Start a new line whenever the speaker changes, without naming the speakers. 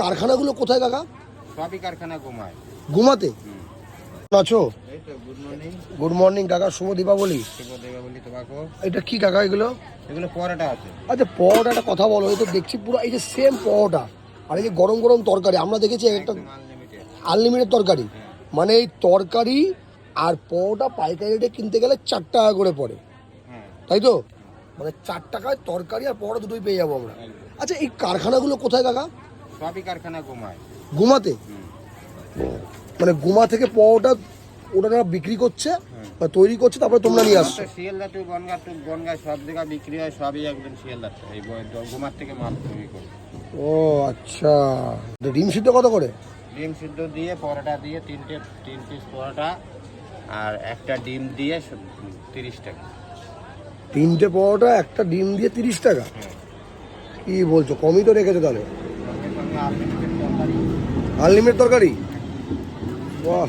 কারখানাগুলো কোথায় কাকা?
সবই কারখানা ঘুমায়।
ঘুমাতে? আছো?
গুড মর্নিং
কাকা শুভ দীপাবলি।
শুভ
এটা কি কাকা এগুলো?
এগুলো পরোটা আছে।
আচ্ছা পরোটা একটা কথা বলো এই তো দেখছি পুরো এই যে সেম পরোটা। আর এই যে গরম গরম তরকারি আমরা দেখেছি একটা
আনলিমিটেড
তরকারি। মানে এই তরকারি আর পরোটা পাইকারি রেটে কিনতে গেলে চার টাকা করে পড়ে।
হ্যাঁ।
তাই তো? মানে চার টাকায় তরকারি আর পরোটা দুটোই পেয়ে যাব আমরা। আচ্ছা এই কারখানাগুলো কোথায় কাকা?
সবই কারখানা ঘুমায়।
গুমাতে মানে গুমা থেকে পরোটা ওটা বিক্রি করছে বা তৈরি করছে তারপরে তোমরা নিয়ে আসছো?
শিয়ালদা টু বনগা টু বনগা সব জায়গায় বিক্রি হয় সবই একদম শিয়ালদা এই গুমার থেকে মাল তৈরি করে।
ও আচ্ছা। ডিম সিদ্ধ কত করে?
ডিম সিদ্ধ দিয়ে পরোটা দিয়ে তিনটে তিন পিস পরোটা আর একটা ডিম দিয়ে তিরিশ টাকা।
তিনটে পরোটা একটা ডিম দিয়ে তিরিশ টাকা? কি বলছো? কমই তো রেখেছো তাহলে
সঙ্গে সঙ্গে আনলিমিটেড তরকারি
আনলিমিটেড তরকারি। বাহ।